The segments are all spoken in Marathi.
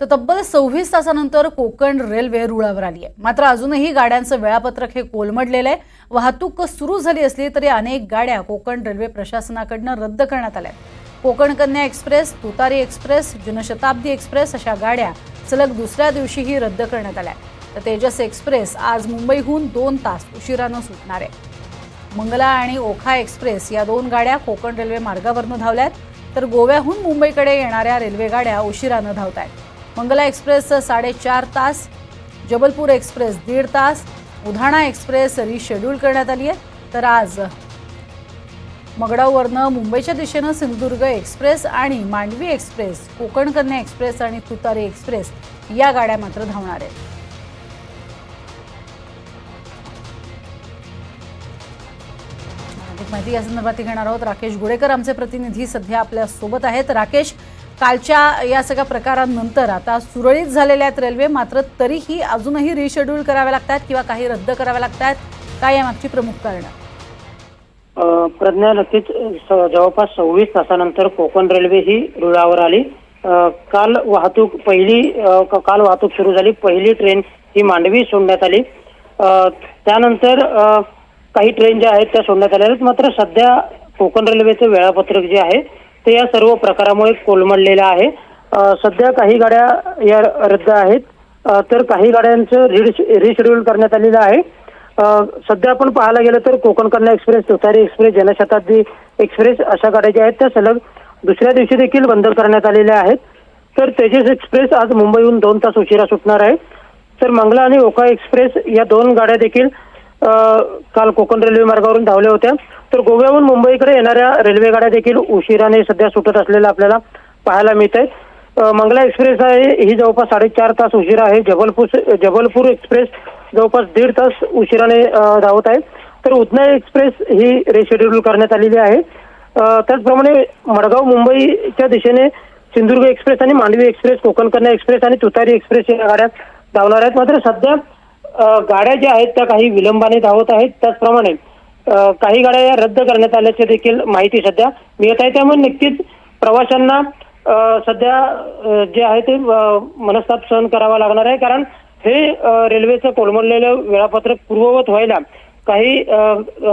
तर तब्बल सव्वीस तासानंतर कोकण रेल्वे रुळावर आली आहे. मात्र अजूनही गाड्यांचं वेळापत्रक हे कोलमडलेलं आहे. वाहतूक सुरू झाली असली तरी अनेक गाड्या कोकण रेल्वे प्रशासनाकडनं रद्द करण्यात आल्या आहेत. कोकण कन्या एक्सप्रेस तुतारी एक्सप्रेस जनशताब्दी एक्सप्रेस अशा गाड्या सलग दुसऱ्या दिवशीही रद्द करण्यात आल्या आहेत. तर तेजस एक्सप्रेस आज मुंबईहून दोन तास उशिरानं सुटणार आहे. मंगला आणि ओखा एक्सप्रेस या दोन गाड्या कोकण रेल्वे मार्गावरनं धावल्यात तर गोव्याहून मुंबईकडे येणाऱ्या रेल्वे गाड्या उशिरानं धावत आहेत मंगला एक्सप्रेस साडेचार तास जबलपूर एक्सप्रेस दीड तास उधाणा एक्सप्रेस रिशेड्यूल करण्यात आली आहे. तर आज मगडावरनं मुंबईच्या दिशेनं सिंधुदुर्ग एक्सप्रेस आणि मांडवी एक्सप्रेस कोकण कन्या एक्सप्रेस आणि तुतारी एक्सप्रेस या गाड्या मात्र धावणार आहेत. माहिती या संदर्भात घेणार आहोत. राकेश गुडेकर आमचे प्रतिनिधी सध्या आपल्यासोबत आहेत. राकेश कालच्या या सगळ्या प्रकारांनंतर आता सुरळीत झालेल्या आहेत रेल्वे मात्र तरीही अजूनही रिशेड्यूल कराव्या लागतात किंवा काही रद्द कराव्या लागतात काय यामागची प्रमुख कारणं? प्रज्ञा नक्कीच जवळपास सव्वीस तासानंतर कोकण रेल्वे ही रुळावर आली. काल वाहतूक पहिली काल वाहतूक सुरू झाली. पहिली ट्रेन ही मांडवी सोडण्यात आली. त्यानंतर काही ट्रेन ज्या आहेत त्या सोडण्यात आल्या आहेत. मात्र सध्या कोकण रेल्वेचं वेळापत्रक जे आहे ते या सर्व प्रकारामुळे कोलमडलेलं आहे. सध्या काही गाड्या या रद्द आहेत. तर काही गाड्यांचं रिशेड्यूल करण्यात आलेलं आहे. सध्या आपण पाहायला गेलं तर कोकण कन्या एक्सप्रेस तुतारी एक्सप्रेस जनशताब्दी एक्सप्रेस अशा गाड्या ज्या आहेत. त्या सलग दुसऱ्या दिवशी देखील बंद करण्यात आलेल्या आहेत. तर तेजस एक्सप्रेस आज मुंबईहून दोन तास उशिरा सुटणार आहे. तर मंगला आणि ओका एक्सप्रेस या दोन गाड्या देखील काल कोकण रेल्वे मार्गावरून धावल्या होत्या. तर गोव्याहून मुंबईकडे येणाऱ्या रेल्वे गाड्या देखील उशिराने सध्या सुटत असलेल्या आपल्याला पाहायला मिळत आहेत मंगला एक्सप्रेस आहे ही जवळपास साडेचार तास उशिरा आहे. जबलपूर जबलपूर एक्सप्रेस जवळपास दीड तास उशिराने धावत आहे. तर उदना एक्सप्रेस ही रेशेड्यूल करण्यात आलेली आहे. त्याचप्रमाणे मडगाव मुंबईच्या दिशेने सिंधुदुर्ग एक्सप्रेस आणि मांडवी एक्सप्रेस कोकण एक्सप्रेस आणि तुतारी एक्सप्रेस या गाड्या धावणार आहेत. मात्र सध्या गाड्या ज्या आहेत त्या काही विलंबाने धावत आहेत. त्याचप्रमाणे काही गाड्या या रद्द करण्यात आल्याची देखील माहिती सध्या मिळत आहे. त्यामुळे नक्कीच प्रवाशांना सध्या जे आहे ते मनस्ताप सहन करावा लागणार आहे. कारण हे रेल्वेचं कोलमडलेलं वेळापत्रक पूर्ववत व्हायला काही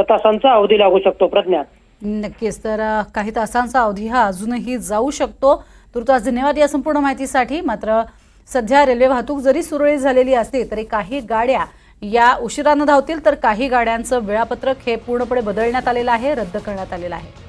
तासांचा अवधी लागू शकतो प्रज्ञा. नक्कीच. तर काही तासांचा अवधी हा अजूनही जाऊ शकतो. तुर्तास धन्यवाद या संपूर्ण माहितीसाठी. मात्र सध्या रेल्वे वाहतूक जरी सुरळीत झालेली असली तरी काही गाड्या या उशिरानं धावतील तर काही गाड्यांचं वेळापत्रक हे पूर्णपणे बदलण्यात आलेलं आहे रद्द करण्यात आलेलं आहे.